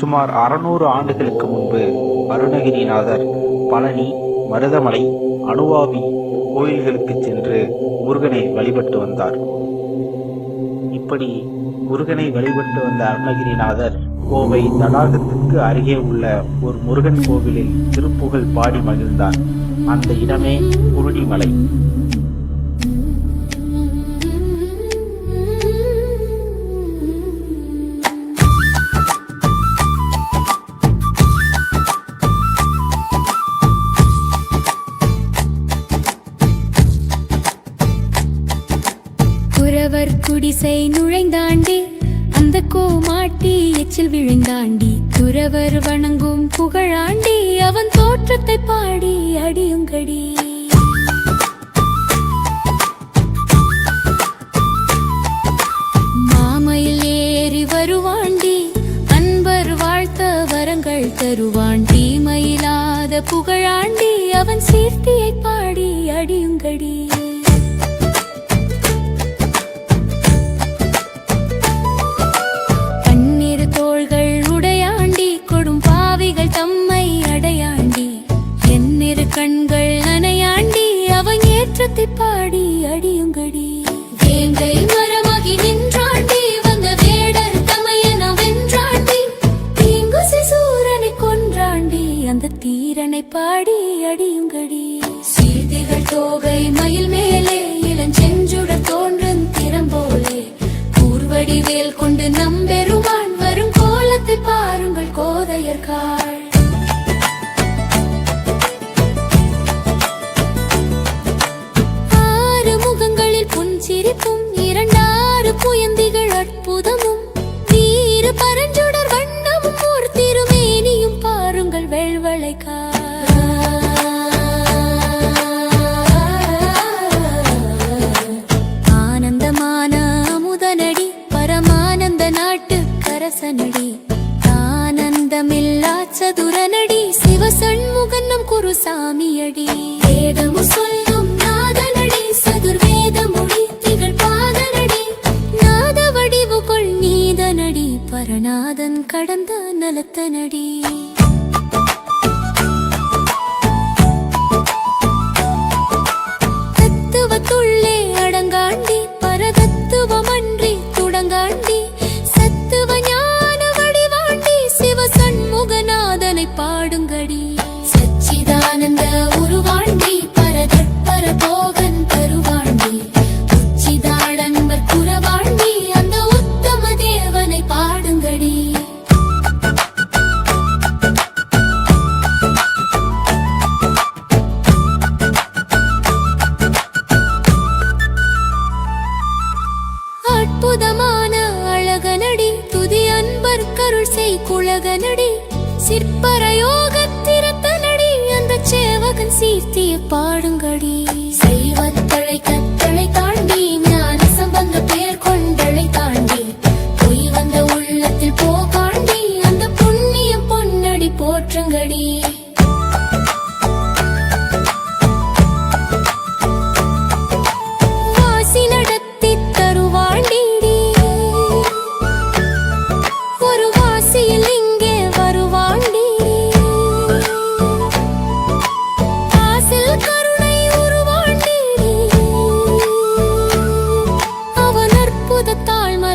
சுமார் அறுநூறு ஆண்டுகளுக்கு முன்பு அருணகிரிநாதர் பழனி மருதமலை அணுவாவி கோயில்களுக்கு சென்று முருகனை வழிபட்டு வந்தார். இப்படி முருகனை வழிபட்டு வந்த அருணகிரிநாதர் கோவை தடாகத்துக்கு அருகே உள்ள ஒரு முருகன் கோவிலில் திருப்புகழ் பாடி மகிழ்ந்தார் அந்த இடமே குருடிமலை. குறவர் குடிசை நுழைந்தாண்டி அந்த கோமாட்டி எச்சில் விழுந்தாண்டி துறவர் வணங்கும் புகழாண்டி அவன் தோற்றத்தை பாடி அடியுங்கடி. மாமையில் ஏறி வருவாண்டி அன்பர் வாழ்த்த வரங்கள் தருவான் தீமையில்லாத புகழாண்டி அவன் சீர்த்தியை பாடி அடியுங்கடி. ஏற்றத்தை அற்புதமும் வீர பரஞ்சுடர் வண்ணமும் ஒரு திருமேனியும் பாருங்கள் வெள்வளைக்கா ஆனந்தமான அமுதனடி பரமானந்த நாட்டு கரசனடி ஆனந்தமில்லா சதுரனடி சிவசண்முகன் நம் குருசாமியடி. வேதமு சொல்லும் பரநாதன் கடந்த நலத்தனடி. தத்துவத்துள்ளே அடங்காண்டி பரதத்துவமன்றி துடங்காண்டி சத்துவ ஞான வடிவாண்டி சிவ சண்முகநாதனை பாடுங்கடி. சச்சிதானந்த சிற்பரயோகத்திரத்தனடி அந்த சேவகன் சீர்த்திய பாடுங்கடி. செய்வத்தழை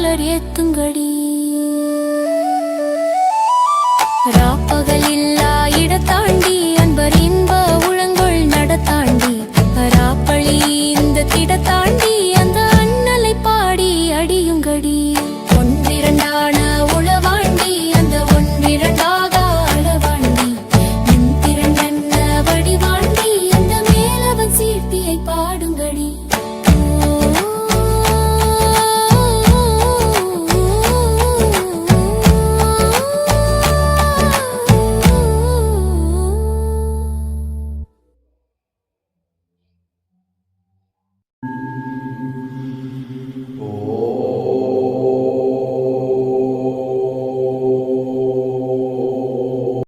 மலர் ஏத்துங்கடி. ராப்பகல் இல்லா இடத்தாண்டி அன்பர் இன்ப உழங்கொள் நடத்தாண்டி.